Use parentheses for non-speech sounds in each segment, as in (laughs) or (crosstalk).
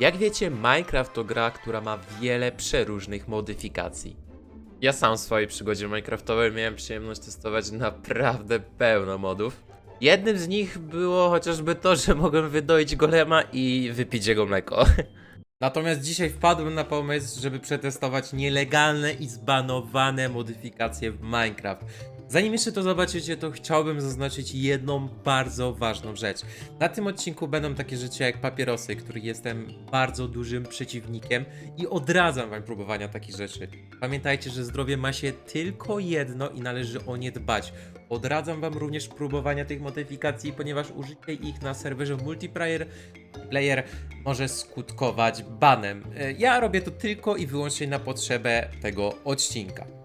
Jak wiecie, Minecraft to gra, która ma wiele przeróżnych modyfikacji. Ja sam w swojej przygodzie Minecraftowej miałem przyjemność testować naprawdę pełno modów. Jednym z nich było chociażby to, że mogłem wydoić golema i wypić jego mleko. (laughs) Natomiast dzisiaj wpadłem na pomysł, żeby przetestować nielegalne i zbanowane modyfikacje w Minecraft. Zanim jeszcze to zobaczycie, to chciałbym zaznaczyć jedną bardzo ważną rzecz. Na tym odcinku będą takie rzeczy jak papierosy, których jestem bardzo dużym przeciwnikiem i odradzam wam próbowania takich rzeczy. Pamiętajcie, że zdrowie ma się tylko jedno i należy o nie dbać. Odradzam wam również próbowania tych modyfikacji, ponieważ użycie ich na serwerze multiplayer player może skutkować banem. E, Ja robię to tylko i wyłącznie na potrzebę tego odcinka.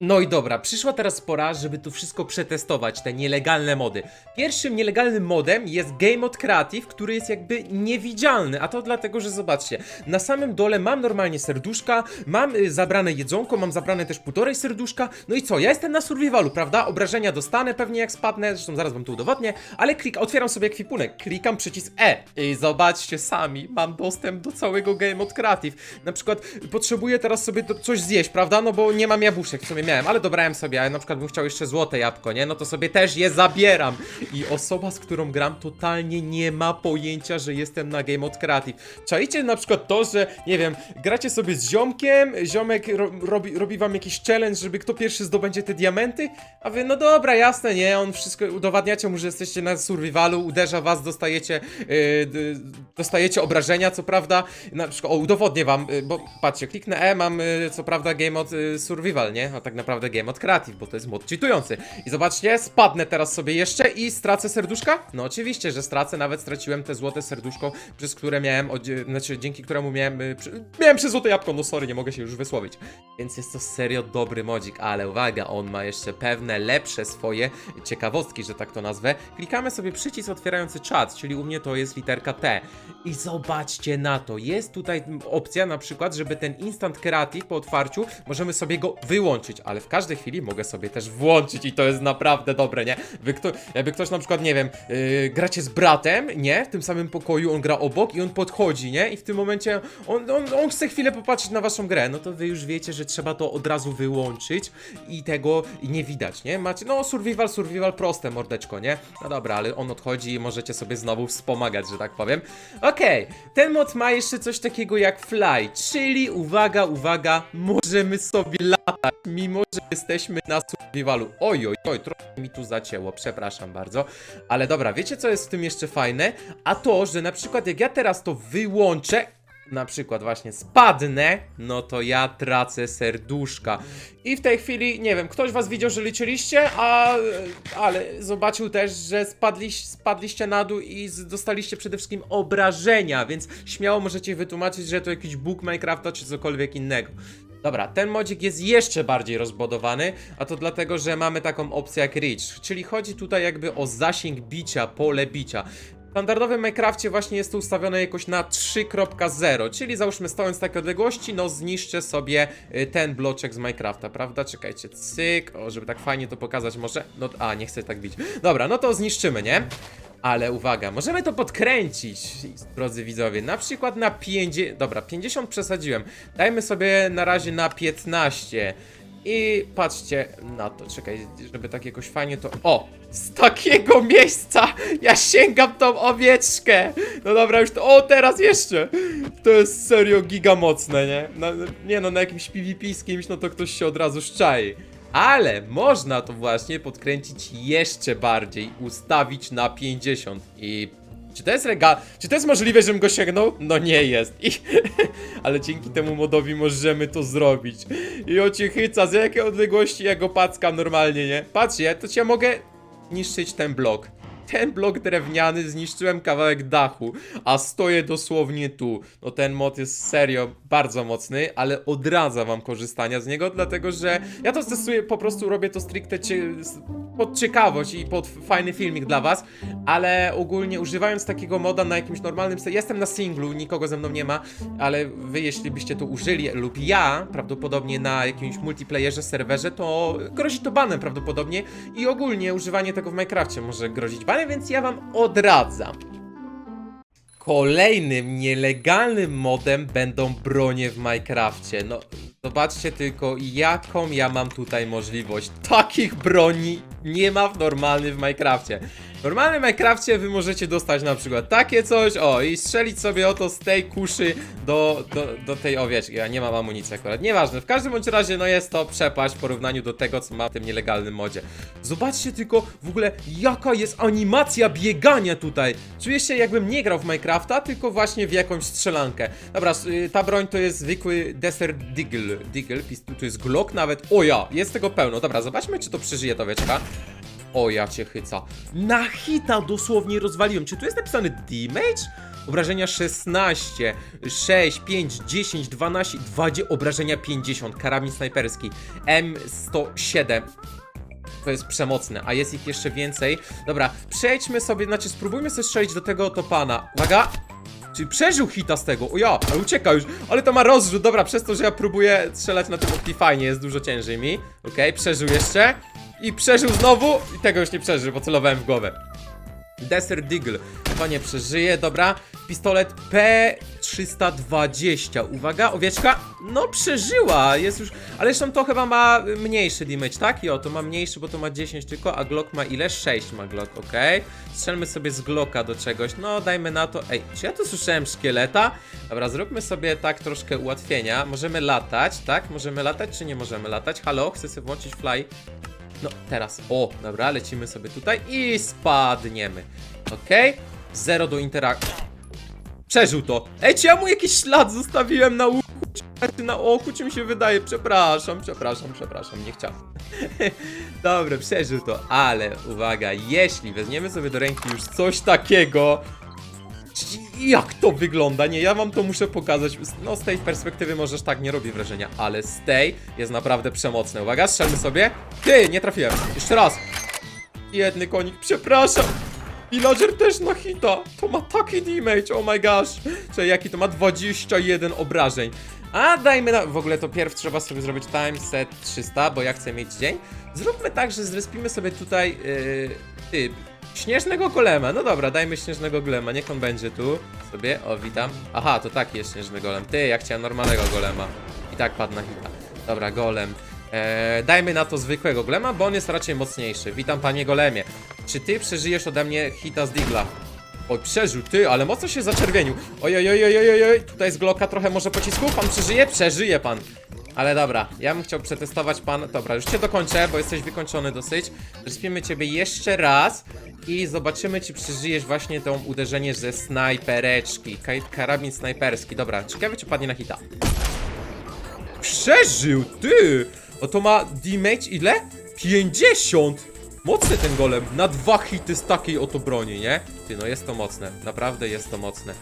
No i dobra, przyszła teraz pora, żeby tu wszystko przetestować, te nielegalne mody. Pierwszym nielegalnym modem jest Game Mode Creative, który jest jakby niewidzialny, a to dlatego, że zobaczcie, na samym dole mam normalnie serduszka, mam y, zabrane jedzonko, mam zabrane też półtorej serduszka, no i co, ja jestem na survivalu, prawda? Obrażenia dostanę pewnie jak spadnę, zresztą zaraz wam to udowodnię, ale klik, otwieram sobie ekwipunek, klikam przycisk E i zobaczcie sami, mam dostęp do całego Game Mode Creative. Na przykład potrzebuję teraz sobie coś zjeść, prawda? No bo nie mam jabłuszek, w sumie miałem, ale dobrałem sobie, a na przykład bym chciał jeszcze złote jabłko, nie? No to sobie też je zabieram. I osoba, z którą gram, totalnie nie ma pojęcia, że jestem na Game Mode Creative. Czajcie na przykład to, że, nie wiem, gracie sobie z ziomkiem, ziomek ro robi, robi wam jakiś challenge, żeby kto pierwszy zdobędzie te diamenty, a wy, no dobra, jasne, nie? On wszystko, udowadniacie mu, że jesteście na survivalu, uderza was, dostajecie, yy, dostajecie obrażenia, co prawda, na przykład, o, udowodnię wam, yy, bo patrzcie, kliknę E, mam, yy, co prawda, game mod yy, survival, nie? A tak naprawdę game mod creative, bo to jest mod cheatujący. I zobaczcie, spadnę teraz sobie jeszcze i stracę serduszka? No oczywiście, że stracę, nawet straciłem te złote serduszko, przez które miałem, znaczy dzięki któremu miałem, yy, przy- miałem przez złote jabłko, no sorry, nie mogę się już wysłowić. Więc jest to serio dobry modzik, ale uwaga, on ma jeszcze pewne lepsze swoje ciekawostki, że tak to nazwę. Klikamy sobie przycisk otwierający czat, czyli u mnie to jest literka T. I zobaczcie na to, jest tutaj opcja na przykład, żeby ten Instant Creative po otwarciu możemy sobie go wyłączyć, ale w każdej chwili mogę sobie też włączyć i to jest naprawdę dobre, nie? Wy kto, jakby ktoś na przykład, nie wiem, yy, gracie z bratem, nie? W tym samym pokoju, on gra obok i on podchodzi, nie? I w tym momencie on, on, on chce chwilę popatrzeć na waszą grę, no to wy już wiecie, że trzeba to od razu wyłączyć i tego nie widać, nie? Macie, no survival, survival proste, mordeczko, nie? No dobra, ale on odchodzi i możecie sobie znowu wspomagać, że tak powiem. Okej, ten mod ma jeszcze coś takiego jak fly, czyli uwaga, uwaga, możemy sobie latać, mimo że jesteśmy na survivalu. Oj, oj, oj, trochę mi tu zacięło, przepraszam bardzo. Ale dobra, wiecie co jest w tym jeszcze fajne? A to, że na przykład jak ja teraz to wyłączę, na przykład właśnie spadnę, no to ja tracę serduszka. I w tej chwili, nie wiem, ktoś was widział, że liczyliście, a, ale zobaczył też, że spadliś, spadliście na dół i dostaliście przede wszystkim obrażenia, więc śmiało możecie wytłumaczyć, że to jakiś bóg Minecrafta czy cokolwiek innego. Dobra, ten modzik jest jeszcze bardziej rozbudowany, a to dlatego, że mamy taką opcję jak Reach, czyli chodzi tutaj jakby o zasięg bicia, pole bicia. Standardowym Minecrafcie właśnie jest to ustawione jakoś na 3.0, czyli załóżmy stojąc z takiej odległości, no zniszczę sobie y, ten bloczek z Minecrafta, prawda? Czekajcie, cyk, o, żeby tak fajnie to pokazać może, no, a, nie chcę tak bić. Dobra, no to zniszczymy, nie? Ale uwaga, możemy to podkręcić, drodzy widzowie, na przykład na 50, dobra, 50 przesadziłem, dajmy sobie na razie na 15 i patrzcie na to, czekaj, żeby tak jakoś fajnie to, o, z takiego miejsca! Ja sięgam tą owieczkę, no dobra, już to, o, teraz jeszcze, to jest serio giga mocne, nie, no, nie no, na jakimś PvP z kimś, no to ktoś się od razu szczai. Ale można to właśnie podkręcić jeszcze bardziej, ustawić na 50 i czy to jest rega... Czy to jest możliwe, żebym go sięgnął? No nie jest. I... (laughs) Ale dzięki temu modowi możemy to zrobić. I o cię chyca, z jakiej odległości ja go packam normalnie, nie? Patrzcie, to ci ja mogę niszczyć ten blok. Ten blok drewniany zniszczyłem kawałek dachu, a stoję dosłownie tu. No ten mod jest serio bardzo mocny, ale odradzam wam korzystania z niego, dlatego że ja to testuję, po prostu robię to stricte pod ciekawość i pod fajny filmik dla was, ale ogólnie używając takiego moda na jakimś normalnym se- jestem na singlu, nikogo ze mną nie ma, ale wy jeśli byście to użyli lub ja, prawdopodobnie na jakimś multiplayerze, serwerze, to grozi to banem prawdopodobnie i ogólnie używanie tego w Minecrafcie może grozić banem, więc ja wam odradzam. Kolejnym nielegalnym modem będą bronie w Minecrafcie. No, zobaczcie tylko, jaką ja mam tutaj możliwość. Takich broni nie ma w normalnym w Minecrafcie. W normalnym Minecrafcie wy możecie dostać na przykład takie coś, o, i strzelić sobie oto z tej kuszy do, do, do tej owieczki. Ja nie mam amunicji akurat, nieważne. W każdym bądź razie, no jest to przepaść w porównaniu do tego, co ma w tym nielegalnym modzie. Zobaczcie tylko w ogóle, jaka jest animacja biegania tutaj. Czuję się, jakbym nie grał w Minecrafta, tylko właśnie w jakąś strzelankę. Dobra, y, ta broń to jest zwykły Desert. Deagle, pist- tu jest Glock nawet. O ja, jest tego pełno. Dobra, zobaczmy, czy to przeżyje ta owieczka. O, ja cię chyca. Na hita dosłownie rozwaliłem. Czy tu jest napisany damage? Obrażenia 16, 6, 5, 10, 12, 20, obrażenia 50, karabin snajperski, M107. To jest przemocne, a jest ich jeszcze więcej. Dobra, przejdźmy sobie, znaczy spróbujmy sobie strzelić do tego oto pana. Uwaga! Czyli przeżył hita z tego, o ja, ale ucieka już, ale to ma rozrzut, dobra, przez to, że ja próbuję strzelać na tym Optifine jest dużo ciężej mi. Okej, przeżył jeszcze i przeżył znowu i tego już nie przeżył, bo celowałem w głowę. Desert Deagle chyba nie przeżyje, dobra. Pistolet P320. Uwaga, owieczka. No, przeżyła. Jest już. Ale zresztą to chyba ma mniejszy damage, tak? Jo, to ma mniejszy, bo to ma 10 tylko, a Glock ma ile? 6 ma Glock, okej. Strzelmy sobie z Glocka do czegoś. No, dajmy na to. Ej, czy ja tu słyszałem szkieleta? Dobra, zróbmy sobie tak troszkę ułatwienia. Możemy latać, tak? Możemy latać, czy nie możemy latać? Halo, chcę sobie włączyć fly. No, teraz. O, dobra, lecimy sobie tutaj i spadniemy. Okej? Zero do interakcji. Przeżył to. Ej, czy ja mu jakiś ślad zostawiłem na łuku, czy na oku, czy mi się wydaje? Przepraszam, przepraszam, przepraszam, nie chciałem. (laughs) Dobra, przeżył to, ale uwaga, jeśli weźmiemy sobie do ręki już coś takiego, jak to wygląda? Nie, ja wam to muszę pokazać. No, z tej perspektywy możesz tak nie robi wrażenia, ale z tej jest naprawdę przemocne. Uwaga, strzelmy sobie. Ty, nie trafiłem. Jeszcze raz. Jedny konik, przepraszam. Villager też na hita. To ma taki damage, oh my gosh. Czyli jaki to ma 21 obrażeń. A dajmy na... W ogóle to pierw trzeba sobie zrobić time set 300, bo ja chcę mieć dzień. Zróbmy tak, że zrespimy sobie tutaj... Yy, ty, Śnieżnego golema, no dobra, dajmy śnieżnego golema, niech on będzie tu sobie, o witam. Aha, to taki jest śnieżny golem. Ty, ja chciałem normalnego golema. I tak padł na hita. Dobra, golem. Eee, dajmy na to zwykłego golema, bo on jest raczej mocniejszy. Witam panie golemie. Czy ty przeżyjesz ode mnie hita z digla? Oj, przeżył, ty, ale mocno się zaczerwienił. Oj, oj, oj, oj, oj, oj, tutaj z Glocka trochę może pocisku. Pan przeżyje? Przeżyje pan. Ale dobra, ja bym chciał przetestować pan. Dobra, już cię dokończę, bo jesteś wykończony dosyć. Zrespiemy ciebie jeszcze raz i zobaczymy, czy przeżyjesz właśnie to uderzenie ze snajpereczki. Ka- Karabin snajperski. Dobra, ciekawe, czy padnie na hita. Przeżył, ty! O to ma damage ile? 50! Mocny ten golem, na dwa hity z takiej oto broni, nie? Ty, no jest to mocne, naprawdę jest to mocne.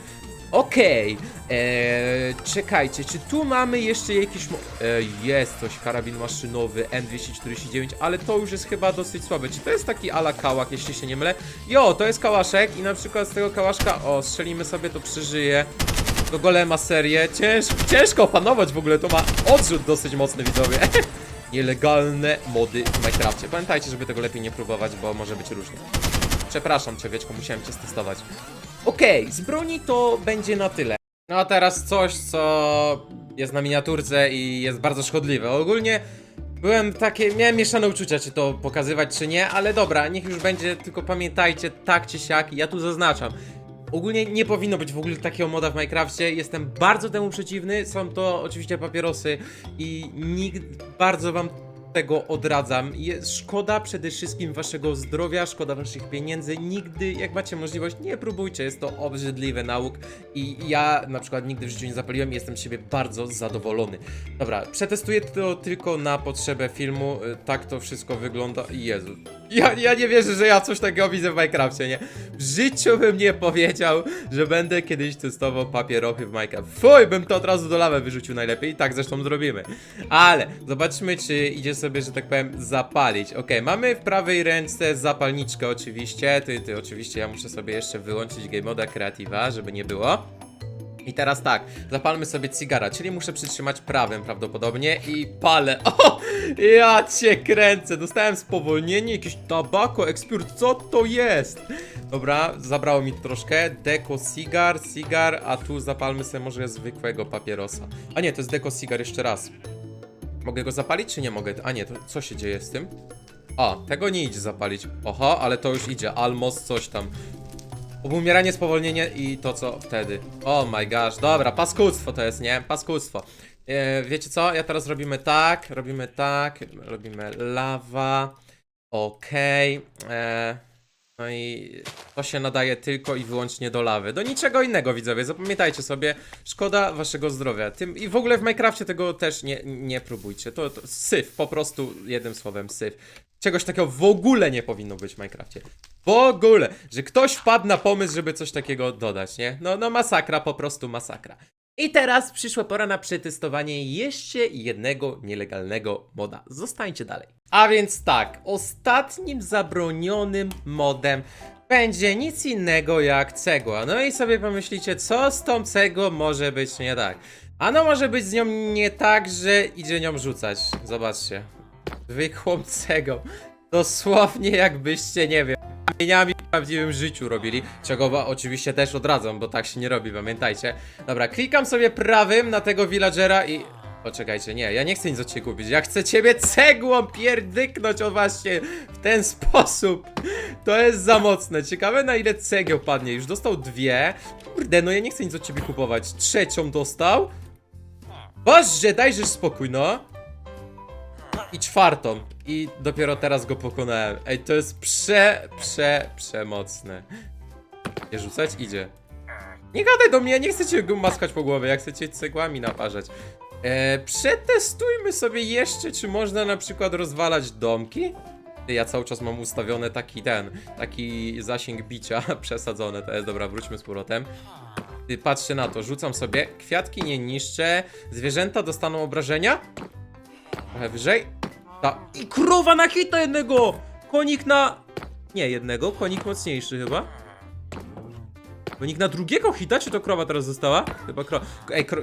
Okej, eee, czekajcie, czy tu mamy jeszcze jakiś eee, jest coś, karabin maszynowy M249, ale to już jest chyba dosyć słabe. Czy to jest taki ala kałak, jeśli się nie mylę? Jo, to jest kałaszek i na przykład z tego kałaszka, o, strzelimy sobie, to przeżyje. Do golema serię, ciężko, ciężko opanować w ogóle, to ma odrzut dosyć mocny, widzowie. (laughs) Nielegalne mody w Minecrafcie. Pamiętajcie, żeby tego lepiej nie próbować, bo może być różnie. Przepraszam cię, musiałem cię stestować. Okej, z broni to będzie na tyle. No a teraz coś, co jest na miniaturce i jest bardzo szkodliwe. Ogólnie byłem takie, miałem mieszane uczucia, czy to pokazywać, czy nie, ale dobra, niech już będzie, tylko pamiętajcie, tak czy siak, ja tu zaznaczam. Ogólnie nie powinno być w ogóle takiego moda w Minecrafcie. Jestem bardzo temu przeciwny. Są to oczywiście papierosy i nikt bardzo wam tego odradzam. Jest szkoda przede wszystkim waszego zdrowia, szkoda waszych pieniędzy. Nigdy, jak macie możliwość, nie próbujcie. Jest to obrzydliwy nauk i ja na przykład nigdy w życiu nie zapaliłem i jestem z siebie bardzo zadowolony. Dobra, przetestuję to tylko na potrzebę filmu. Y, Tak to wszystko wygląda. Jezu. Ja, ja nie wierzę, że ja coś takiego widzę w Minecrafcie, nie? W życiu bym nie powiedział, że będę kiedyś testował papierochy w Minecraft. Fuj, bym to od razu do lawy wyrzucił najlepiej tak zresztą zrobimy. Ale zobaczmy, czy idzie sobie, że tak powiem, zapalić. Okej, mamy w prawej ręce zapalniczkę oczywiście. Ty, ty, oczywiście ja muszę sobie jeszcze wyłączyć game moda kreatywa, żeby nie było. I teraz tak, zapalmy sobie cigara, czyli muszę przytrzymać prawym prawdopodobnie i palę. (laughs) O! Ja cię kręcę, dostałem spowolnienie, jakieś tabako, ekspiór, co to jest? Dobra, zabrało mi troszkę. Deko cigar, cigar, a tu zapalmy sobie może zwykłego papierosa. A nie, to jest deko cigar jeszcze raz. Mogę go zapalić, czy nie mogę? A nie, to co się dzieje z tym? O, tego nie idzie zapalić. Oho, ale to już idzie. Almos coś tam. Obumieranie, spowolnienie i to co wtedy. Oh my gosh, dobra, paskudztwo to jest, nie? Paskudztwo. E, wiecie co? Ja teraz robimy tak, robimy tak, robimy lawa. Okej. e, No i to się nadaje tylko i wyłącznie do lawy. Do niczego innego, widzowie. Zapamiętajcie sobie, szkoda waszego zdrowia. Tym, I w ogóle w Minecrafcie tego też nie, nie próbujcie. To, to syf, po prostu jednym słowem syf. Czegoś takiego w ogóle nie powinno być w Minecrafcie. W ogóle, że ktoś wpadł na pomysł, żeby coś takiego dodać, nie? No, no masakra, po prostu masakra. I teraz przyszła pora na przetestowanie jeszcze jednego nielegalnego moda. Zostańcie dalej. A więc tak, ostatnim zabronionym modem będzie nic innego jak cegła. No i sobie pomyślicie, co z tą cegłą może być nie tak. Ano może być z nią nie tak, że idzie nią rzucać. Zobaczcie. Zwykłą cegą. Dosłownie jakbyście, nie wiem, kamieniami w prawdziwym życiu robili. Czego oczywiście też odradzam, bo tak się nie robi, pamiętajcie. Dobra, klikam sobie prawym na tego villagera i... Poczekajcie, nie, ja nie chcę nic od ciebie kupić. Ja chcę ciebie cegłą pierdyknąć o właśnie w ten sposób. To jest za mocne. Ciekawe na ile cegieł padnie. Już dostał dwie. Kurde, no ja nie chcę nic od ciebie kupować. Trzecią dostał. Boże, dajże spokój, no. I czwartą. I dopiero teraz go pokonałem. Ej, to jest prze, prze, przemocne. Nie rzucać? Idzie. Nie gadaj do mnie, nie chcę cię go maskać po głowie, ja chcę cię cegłami naparzać. E, przetestujmy sobie jeszcze, czy można na przykład rozwalać domki. Ja cały czas mam ustawiony taki ten, taki zasięg bicia (laughs) przesadzony, to jest dobra, wróćmy z powrotem. Patrzcie na to, rzucam sobie, kwiatki nie niszczę, zwierzęta dostaną obrażenia. Trochę wyżej. Ta. I krowa na hita jednego! Konik na... Nie jednego, konik mocniejszy chyba. Konik na drugiego hita, czy to krowa teraz została? Chyba krowa. Ej, kro...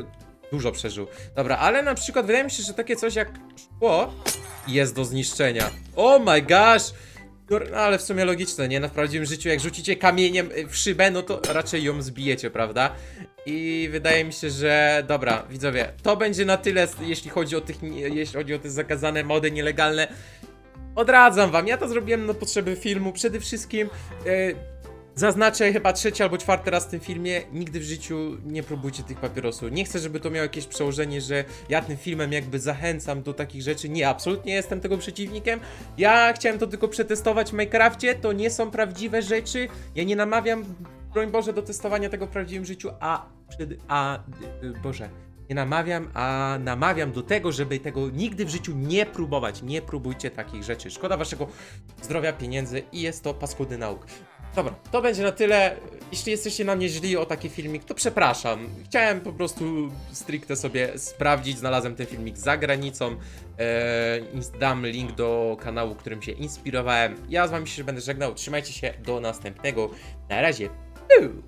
Dużo przeżył. Dobra, ale na przykład wydaje mi się, że takie coś jak szkło jest do zniszczenia. Oh my gosh! No, ale w sumie logiczne, nie? Na prawdziwym życiu, jak rzucicie kamieniem y, w szybę, no to raczej ją zbijecie, prawda? I wydaje mi się, że dobra, widzowie, to będzie na tyle, jeśli chodzi o tych, jeśli chodzi o te zakazane mody nielegalne. Odradzam wam, ja to zrobiłem na potrzeby filmu. Przede wszystkim y, zaznaczę chyba trzeci albo czwarty raz w tym filmie. Nigdy w życiu nie próbujcie tych papierosów. Nie chcę, żeby to miało jakieś przełożenie, że ja tym filmem jakby zachęcam do takich rzeczy. Nie, absolutnie jestem tego przeciwnikiem. Ja chciałem to tylko przetestować w Minecrafcie. To nie są prawdziwe rzeczy. Ja nie namawiam, broń Boże, do testowania tego w prawdziwym życiu, a a, Boże, nie namawiam, a namawiam do tego, żeby tego nigdy w życiu nie próbować. Nie próbujcie takich rzeczy. Szkoda waszego zdrowia, pieniędzy i jest to paskudny nauk. Dobra, to będzie na tyle. Jeśli jesteście na mnie źli o taki filmik, to przepraszam. Chciałem po prostu stricte sobie sprawdzić. Znalazłem ten filmik za granicą. Eee, dam link do kanału, którym się inspirowałem. Ja z wami się będę żegnał. Trzymajcie się do następnego. Na razie. Piu!